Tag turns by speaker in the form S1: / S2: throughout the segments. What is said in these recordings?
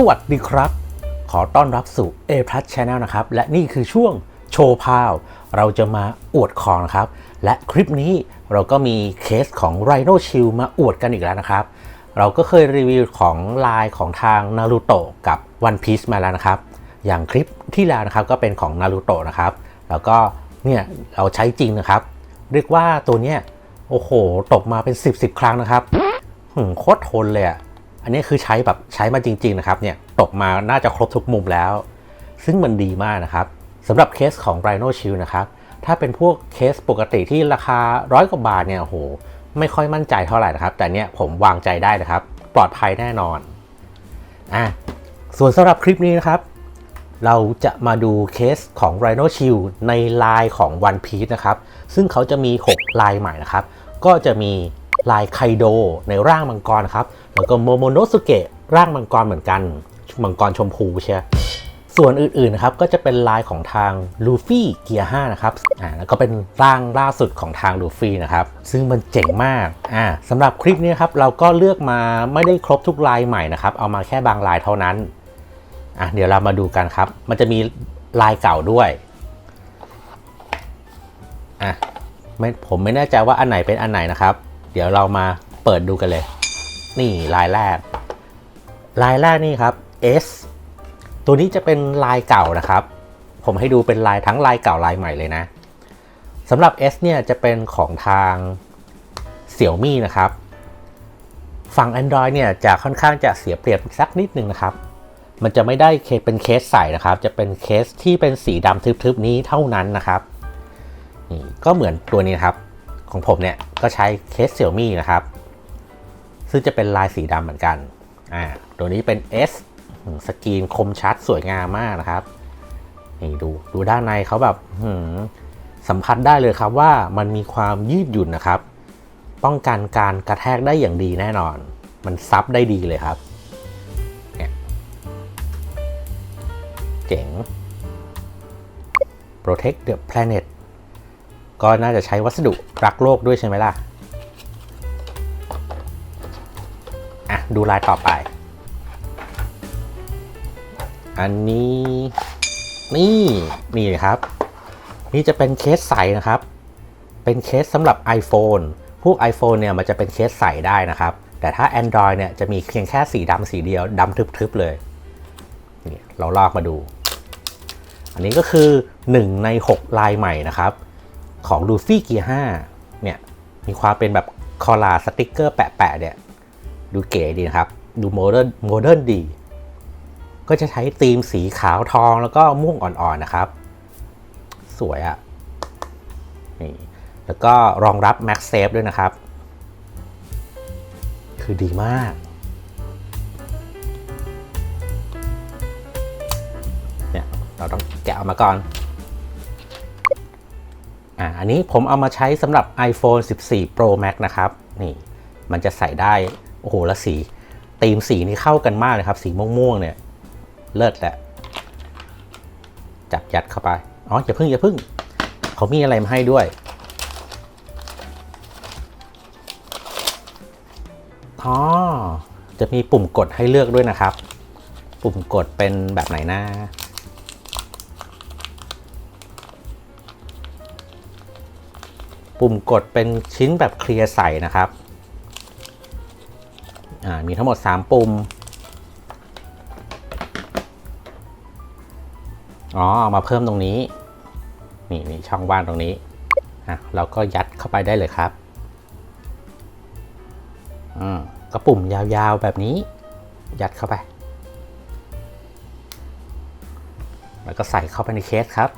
S1: สวัสดีครับ ขอต้อนรับสู่ A Plus Channel นะครับ และนี่คือช่วงโชว์พาว เราจะมาอวดของนะครับ และคลิปนี้เราก็มีเคสของ Rhino Shield มาอวดกันอีกแล้วนะครับ เราก็เคยรีวิวของลายของทาง Naruto กับ One Piece มาแล้วนะครับ อย่างคลิปที่แล้วนะครับก็เป็นของ Naruto นะครับ แล้วก็เนี่ยเราใช้จริงนะครับ เรียกว่าตัวเนี้ยโอ้โหตกมาเป็น 10บสครั้งนะครับหืมโคตรทนเลยอะ อันนี้คือใช้แบบใช้มาจริง ๆ นะครับเนี่ยตกมาน่าจะครบทุกมุมแล้ว ซึ่งมันดีมากนะครับสำหรับเคสของ Rhino Shield นะครับถ้าเป็นพวกเคสปกติที่ราคาร้อยกว่าบาทเนี่ยโอ้โหไม่ค่อยมั่นใจเท่าไหร่นะครับ แต่เนี่ยผมวางใจได้นะครับ ปลอดภัยแน่นอนอะส่วนสำหรับคลิปนี้นะครับ เราจะมาดูเคสของ Rhino Shield ในลายของ One Piece นะครับ ซึ่งเขาจะมี 6 ลายใหม่นะครับ ก็จะมี ลายไคโดในร่างมังกรครับแล้วก็โมโมโนสุเกะร่างมังกรเหมือนกัน มังกรชมพูใช่ส่วนอื่นๆนะครับก็จะเป็นลายของทางลูฟี่เกียร์5นะครับอ่าแล้วก็เป็นร่างล่าสุดของทางลูฟี่นะครับ ซึ่งมันเจ๋งมากอ่าสำหรับคลิปนี้ครับเราก็เลือกมาไม่ได้ครบทุกลายใหม่นะครับ เอามาแค่บางลายเท่านั้นอะเดี๋ยวเรามาดูกันครับ มันจะมีลายเก่าด้วยอะไม่ผมไม่แน่ใจว่าอันไหนเป็นอันไหนนะครับ เดี๋ยวเรามาเปิดดูกันเลย นี่ลายแรก ลายแรกนี่ครับ S ตัวนี้จะเป็นลายเก่านะครับ ผมให้ดูเป็นลายทั้งลายเก่าลายใหม่เลยนะสำหรับ S เนี่ยจะเป็นของทางเสี่ยวมี่นะครับ ฝั่ง Android เนี่ยจะค่อนข้างจะเสียเปรียบสักนิดนึงนะครับ มันจะไม่ได้เคสเป็นเคสใสนะครับ จะเป็นเคสที่เป็นสีดำทึบๆนี้เท่านั้นนะครับ นี่ก็เหมือนตัวนี้นครับ ของผมเนี่ยก็ใช้เคสเสี่ยวมี่นะครับ ซึ่งจะเป็นลายสีดำเหมือนกันอ่าตัวนี้เป็น S สกรีนคมชัดสวยงามมากนะครับนี่ดูดูด้านในเขาแบบสัมผัสได้เลยครับว่ามันมีความยืดหยุ่นนะครับ ป้องกันการกระแทกได้อย่างดีแน่นอน มันซับได้ดีเลยครับเนี่ยเจ๋ง protect the planet ก็น่าจะใช้วัสดุรักโลกด้วยใช่ไหมล่ะ อะ ดูลายต่อไป อันนี้ นี่ นี่ครับ นี่จะเป็นเคสใสนะครับ เป็นเคสสำหรับ iPhone พวก iPhone เนี่ยมันจะเป็นเคสใสได้นะครับ แต่ถ้า Android เนี่ยจะมีเพียงแค่สีดำสีเดียวดำทึบๆเลยนี่เราลอกมาดู อันนี้ก็คือ 1 ใน 6 ลายใหม่นะครับ ของ Luffy Gear 5เนี่ยมีความเป็นแบบคอลาสติกเกอร์แปะๆเนี่ยดูเก๋ดีนะครับ ดูโมเดิร์นโมเดิร์นดี ก็จะใช้ธีมสีขาวทองแล้วก็ม่วงอ่อนๆนะครับ สวยอะ่ะนี่แล้วก็รองรับ Max Safe ด้วยนะครับ คือดีมาก เนี่ย เราต้องแกะออกมาก่อน อ่าอันนี้ผมเอามาใช้สำหรับ iPhone 14 Pro Max นะครับ นี่ มันจะใส่ได้ โอ้โหล้วสีธีมสีนี่เข้ากันมากเลยครับ สีม่วงๆเนี่ย เลิศแหละ จับยัดเข้าไป อ๋อ อย่าพึ่งอย่าพึ่ง เขามีอะไรมาให้ด้วย อ๋อ จะมีปุ่มกดให้เลือกด้วยนะครับ ปุ่มกดเป็นแบบไหนนะ ปุ่มกดเป็นชิ้นแบบเคลียร์ใสนะครับอ่ามีทั้งหมด 3 ปุ่ม อ๋อเอามาเพิ่มตรงนี้ นี่นี่ช่องว่างตรงนี้อะเราก็ยัดเข้าไปได้เลยครับอืมก็ปุ่มยาวๆแบบนี้ ยัดเข้าไป แล้วก็ใส่เข้าไปในเคสครับ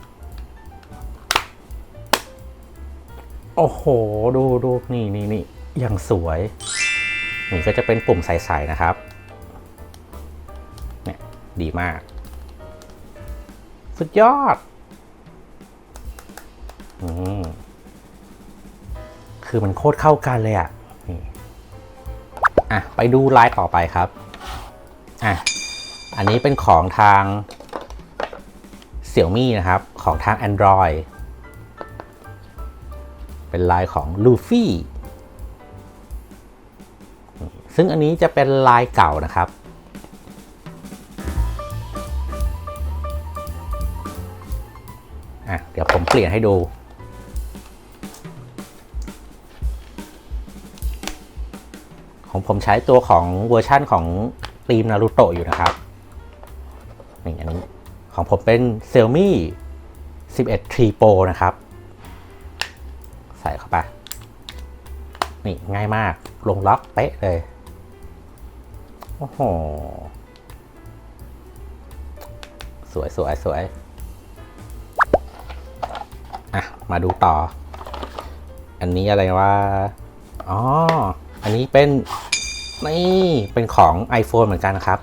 S1: โอ้โห ดูดูนี่นี่นี่อย่างสวย นี่ก็จะเป็นปุ่มใสๆนะครับ เนี่ย ดีมาก สุดยอด อืมคือมันโคตรเข้ากันเลยอะ่ะนี่อะ ไปดูลายต่อไปครับ อะ อันนี้เป็นของทางเสี่ยวมี่นะครับ ของทาง Android เป็นลายของลูฟี่ซึ่งอันนี้จะเป็นลายเก่านะครับ เดี๋ยวผมเปลี่ยนให้ดู ของผมใช้ตัวของเวอร์ชั่นของทีมนารูโตะอยู่นะครับอย่างนี้ของผมเป็น Xiaomi 11 T Pro นะครับ ส่เข้าไป นี่ง่ายมากลงล็อกเป๊ะเลย โอ้โห สวยสวยสวยอะ มาดูต่อ อันนี้อะไรว่า อ๋อ อันนี้เป็น นี่ เป็นของ iPhone เหมือนกันนะครับ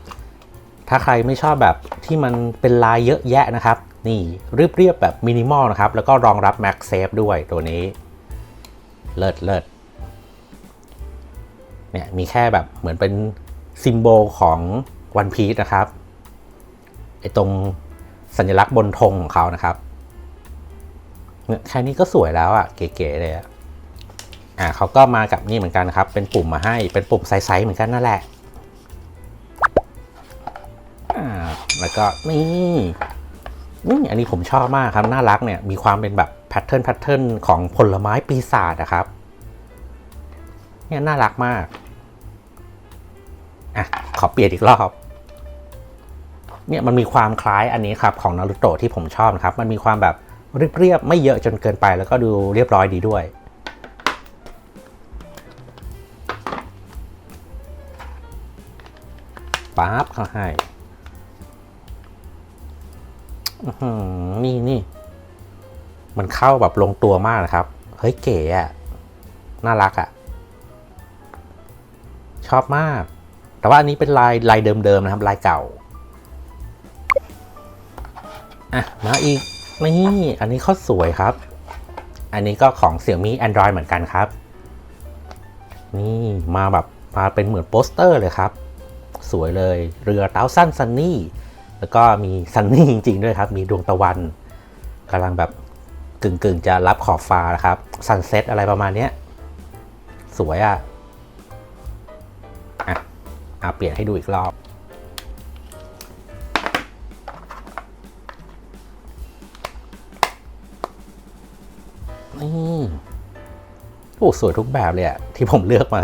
S1: ถ้าใครไม่ชอบแบบที่มันเป็นลายเยอะแยะนะครับ นี่เรียบๆแบบมินิมอลนะครับ แล้วก็รองรับ MagSafe ด้วยตัวนี้ เลิศเลิศเนี่ยมีแค่แบบเหมือนเป็นซิมโบลของ One Piece นะครับไอตรงสัญลักษณ์บนธงของเขานะครับเนี่ยแค่นี้ก็สวยแล้วอะ่ะ เก๋ๆเลยอะอะเขาก็มากับนี่เหมือนกันครับ เป็นปุ่มมาให้เป็นปุ่มไซส์เหมือนกันนั่นแหละอ่าแล้วก็นี่นี่อันนี้ผมชอบมากครับ น่ารักเนี่ยมีความเป็นแบบ พทเทิร์นแพทเทิร์นของผลไม้ปีศาจนะครับ เนี่ยน่ารักมาก อะ ขอเปลี่ยนอีกรอบ เนี่ยมันมีความคล้ายอันนี้ครับ ของนารูโตะที่ผมชอบนะครับ มันมีความแบบเรียบๆไม่เยอะจนเกินไปแล้วก็ดูเรียบร้อยดีด้วยปั๊บเขาให้อื้อหือนี่นี่ มันเข้าแบบลงตัวมากนะครับ เฮ้ยเก๋อะน่ารักอะชอบมาก แต่ว่าอันนี้เป็นลายลายเดิมๆนะครับ ลายเก่า อะ มาอีก นี่ อันนี้เขาสวยครับ อันนี้ก็ของ Xiaomi Android เหมือนกันครับ นี่มาแบบมาเป็นเหมือนโปสเตอร์เลยครับ สวยเลย เรือเต้าสั้นซันนี่ แล้วก็มีซันนี่จริงๆด้วยครับ มีดวงตะวันกำลังแบบ กึ่งๆจะรับขอบฟ้านะครับซันเซ็ตอะไรประมาณเนี้ยสวยอะ่ะอะเอาเปลี่ยนให้ดูอีกรอบ นี่โอ้สวยทุกแบบเลยอะที่ผมเลือกมา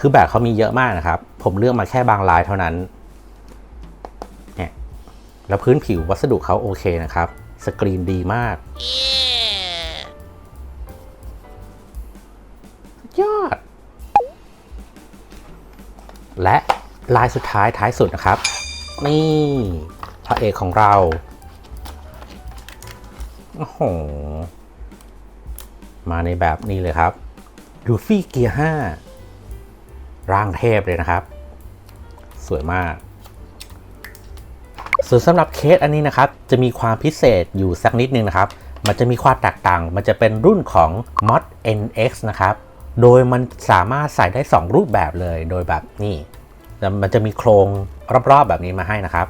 S1: คือแบบเขามีเยอะมากนะครับ ผมเลือกมาแค่บางลายเท่านั้น เนี่ย แล้วพื้นผิววัสดุเขาโอเคนะครับ สกรีนดีมาก ยอด และลายสุดท้ายท้ายสุดนะครับ นี่พระเอกของเรา โอ้โห มาในแบบนี้เลยครับลูฟี่เกียร์5ร่างเทพเลยนะครับ สวยมาก ส่วนสำหรับเคสอันนี้นะครับจะมีความพิเศษอยู่สักนิดนึงนะครับ มันจะมีความแตกต่าง มันจะเป็นรุ่นของ Mod NX นะครับ โดยมันสามารถใส่ได้ 2 รูปแบบเลย โดยแบบนี่มันจะมีโครงรอบๆแบบนี้มาให้นะครับ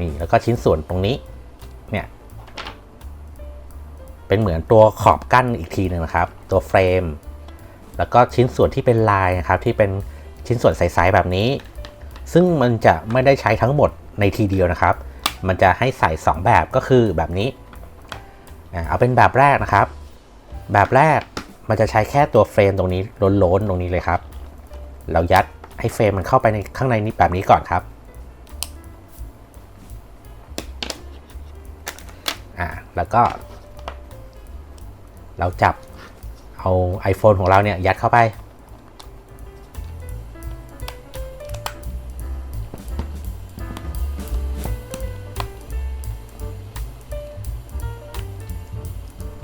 S1: นี่แล้วก็ชิ้นส่วนตรงนี้ เนี่ย เป็นเหมือนตัวขอบกั้นอีกทีหนึ่งนะครับ ตัวเฟรม แล้วก็ชิ้นส่วนที่เป็นลายนะครับ ที่เป็นชิ้นส่วนใสๆแบบนี้ ซึ่งมันจะไม่ได้ใช้ทั้งหมด ในทีเดียวนะครับ มันจะให้ใส่ 2 แบบก็คือแบบนี้ เอาเป็นแบบแรกนะครับ แบบแรกมันจะใช้แค่ตัวเฟรมตรงนี้ล้นๆตรงนี้เลยครับ เรายัดให้เฟรมมันเข้าไปในข้างในนี้แบบนี้ก่อนครับอ่าแล้วก็ เราจับเอา iPhone ของเราเนี่ยยัดเข้าไป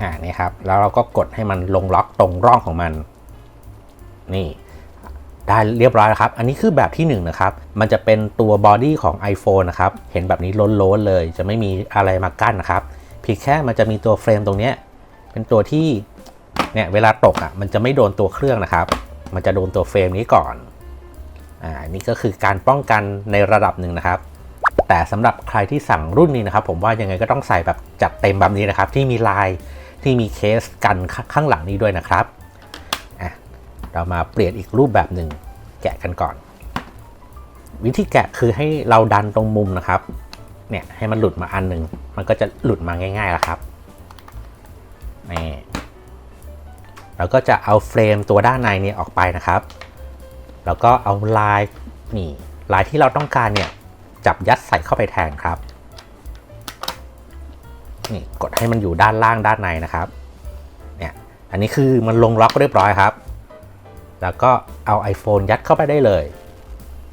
S1: อ่านี่ครับ แล้วเราก็กดให้มันลงล็อกตรงร่องของมัน นี่ ได้เรียบร้อยแล้วครับ อันนี้คือแบบที่1นงนะครับ มันจะเป็นตัวบอดี้ของ iPhone นะครับ เห็นแบบนี้ล้นๆเลย จะไม่มีอะไรมากั้นนะครับ เพียงแค่มันจะมีตัวเฟรมตรงนี้เป็นตัวที่ เนี่ย เวลาตกอะ มันจะไม่โดนตัวเครื่องนะครับ มันจะโดนตัวเฟรมนี้ก่อน อ่า นี่ก็คือการป้องกันในระดับหนึ่งนะครับแต่สำหรับใครที่สั่งรุ่นนี้นะครับ ผมว่ายังไงก็ต้องใส่แบบจัดเต็มแบบนี้นะครับ ที่มีลาย ที่มีเคสกันข้างหลังนี้ด้วยนะครับอะเรามาเปลี่ยนอีกรูปแบบหนึ่งแกะกันก่อน วิธีแกะคือให้เราดันตรงมุมนะครับเนี่ยให้มันหลุดมาอันหนึ่งมันก็จะหลุดมาง่ายๆแล้วครับนี่แล้วก็จะเอาเฟรมตัวด้านในนี่ยออกไปนะครับ แล้วก็เอาลายนี่ลายที่เราต้องการเนี่ยจับยัดใส่เข้าไปแทนครับ นี่กดให้มันอยู่ด้านล่างด้านในนะครับ เนี่ย อันนี้คือมันลงล็อกเรียบร้อยครับ แล้วก็เอา iPhone ยัดเข้าไปได้เลย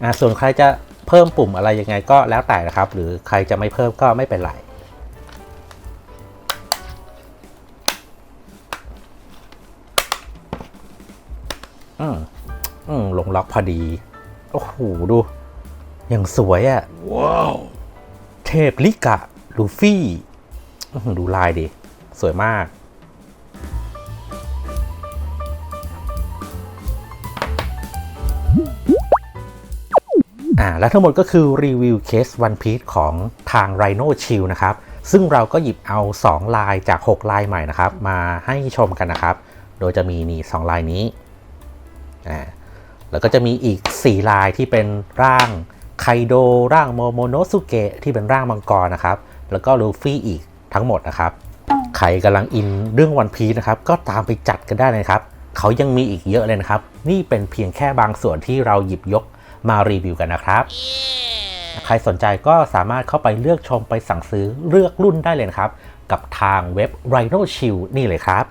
S1: อ่า ส่วนใครจะเพิ่มปุ่มอะไรยังไงก็แล้วแต่นะครับ หรือใครจะไม่เพิ่มก็ไม่เป็นไร อืมอืมลงล็อกพอดี โอ้โห ดูอย่างสวยอะ่ะ ว้าว เทพลิกะ ลูฟี่อื้อหือ ดูลายดิ สวยมาก อ่า และทั้งหมดก็คือรีวิวเคส One Piece ของทาง Rhino Chill นะครับ ซึ่งเราก็หยิบเอา 2 ลายจาก 6 ลายใหม่นะครับ มาให้ชมกันนะครับ โดยจะมีนี่2ลายนี้ อ่า แล้วก็จะมีอีก 4 ลายที่เป็นร่างไคโดร่างโมโมโนสุเกะที่เป็นร่างมังกรนะครับ แล้วก็ลูฟี่อีก ทั้งหมดนะครับ ใครกำลังอินเรื่องวันพีนะครับ ก็ตามไปจัดกันได้เลยนะครับ เขายังมีอีกเยอะเลยนะครับ นี่เป็นเพียงแค่บางส่วนที่เราหยิบยกมารีวิวกันนะครับ ใครสนใจก็สามารถเข้าไปเลือกชมไปสั่งซื้อเลือกรุ่นได้เลยนะครับ กับทางเว็บ Rhino Shield นี่เลยครับ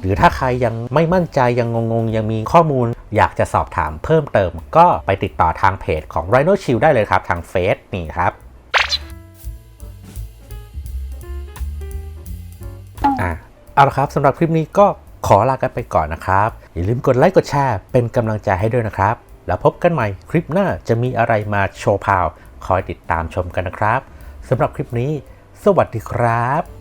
S1: หรือถ้าใครยังไม่มั่นใจยังงงๆ ยังมีข้อมูล อยากจะสอบถามเพิ่มเติมก็ไปติดต่อทางเพจของ Rhino Shield ได้เลยครับทางเฟซนี่ครับอะเอาละครับสำหรับคลิปนี้ก็ขอลากันไปก่อนนะครับ อย่าลืมกดไลค์กดแชร์เป็นกำลังใจให้ด้วยนะครับ แล้วพบกันใหม่คลิปหน้าจะมีอะไรมาโชว์พาว คอยติดตามชมกันนะครับสำหรับคลิปนี้ สวัสดีครับ